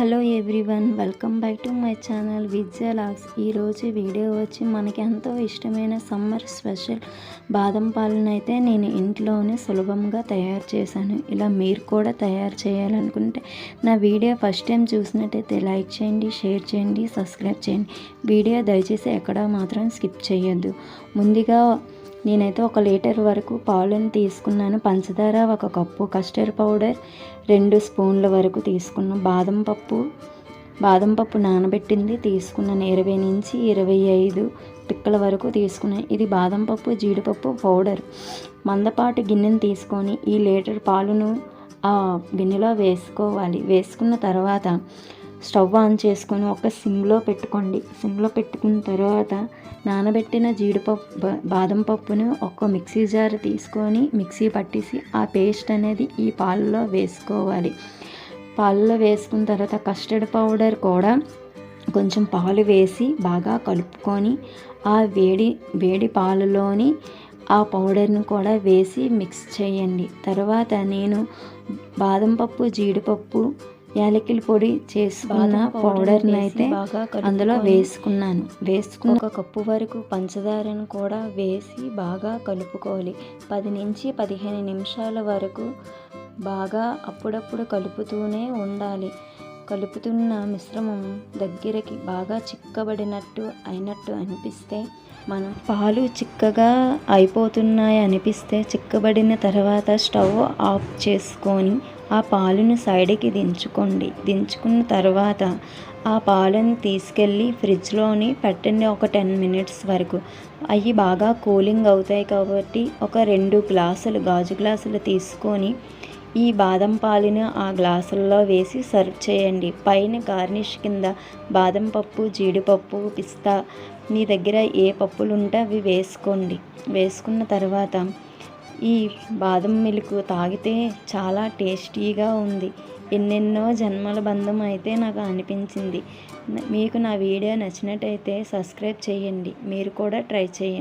Hello everyone welcome back to my channel Vijaya logs. ఈరోజు video వచ్చి మనకి ఎంతో ఇష్టమైన సమ్మర్ స్పెషల్ బాదం పాలను అయితే నేను ఇంట్లోనే సులభంగా తయారు చేశాను. ఇలా మీరు కూడా తయారు చేయాలనుకుంటే నా వీడియో ఫస్ట్ టైం చూసినట్టయితే లైక్ చేయండి షేర్ చేయండి సబ్స్క్రైబ్ చేయండి. వీడియో దయచేసి ఎక్కడ మాత్రం స్కిప్ చేయొద్దు. ముందుగా నేనైతే ఒక లీటర్ వరకు పాలను తీసుకున్నాను. పంచదార ఒక కప్పు కస్టర్డ్ పౌడర్ రెండు స్పూన్ల వరకు తీసుకున్నాను. బాదం పప్పు బాదం పప్పు నానబెట్టింది తీసుకున్నాను. ఇరవై నుంచి ఇరవై ఐదు పిక్కల వరకు తీసుకున్నాను ఇది బాదం పప్పు జీడిపప్పు పౌడర్. మందపాటి గిన్నెను తీసుకొని ఈ లీటర్ పాలును ఆ గిన్నెలో వేసుకోవాలి. వేసుకున్న తర్వాత స్టవ్ ఆన్ చేసుకొని ఒక సిమ్లో పెట్టుకోండి. సిమ్లో పెట్టుకున్న తర్వాత నానబెట్టిన జీడిపప్పు బాదం పప్పును ఒక మిక్సీ జార్ తీసుకొని మిక్సీ పట్టేసి ఆ పేస్ట్ అనేది ఈ పాలలో వేసుకోవాలి. పాలలో వేసుకున్న తర్వాత కస్టర్డ్ పౌడర్ కూడా కొంచెం పాలు వేసి బాగా కలుపుకొని ఆ వేడి వేడి పాలలోని ఆ పౌడర్ను కూడా వేసి మిక్స్ చేయండి. తర్వాత నేను బాదం పప్పు జీడిపప్పు యాలకిల పొడి చేసుకున్న పౌడర్ని అయితే అందులో వేసుకున్నాను. వేసుకున్న ఒక కప్పు వరకు పంచదారను కూడా వేసి బాగా కలుపుకోవాలి. పది నుంచి పదిహేను నిమిషాల వరకు బాగా అప్పుడప్పుడు కలుపుతూనే ఉండాలి. కలుపుతున్న మిశ్రమం దగ్గరికి బాగా చిక్కబడినట్టు అయినట్టు అనిపిస్తే మనం పాలు చిక్కగా అయిపోతున్నాయి అనిపిస్తే చిక్కబడిన తర్వాత స్టవ్ ఆఫ్ చేసుకొని ఆ పాలును సైడ్కి దించుకోండి. దించుకున్న తర్వాత ఆ పాలను తీసుకెళ్ళి ఫ్రిడ్జ్లోని పెట్టండి ఒక టెన్ మినిట్స్ వరకు. అవి బాగా కూలింగ్ అవుతాయి కాబట్టి ఒక రెండు గ్లాసులు గాజు గ్లాసులు తీసుకొని ఈ బాదం పాలను ఆ గ్లాసుల్లో వేసి సర్వ్ చేయండి. పైన గార్నిష్ కింద బాదం పప్పు జీడిపప్పు పిస్తా మీ దగ్గర ఏ పప్పులు ఉంటే అవి వేసుకోండి. వేసుకున్న తర్వాత ఈ బాదం మిల్క్ తాగితే చాలా టేస్టీగా ఉంది. ఎన్నెన్నో జన్మల బంధం అయితే నాకు అనిపించింది. మీకు నా వీడియో నచ్చినట్టయితే సబ్స్క్రైబ్ చేయండి. మీరు కూడా ట్రై చేయండి.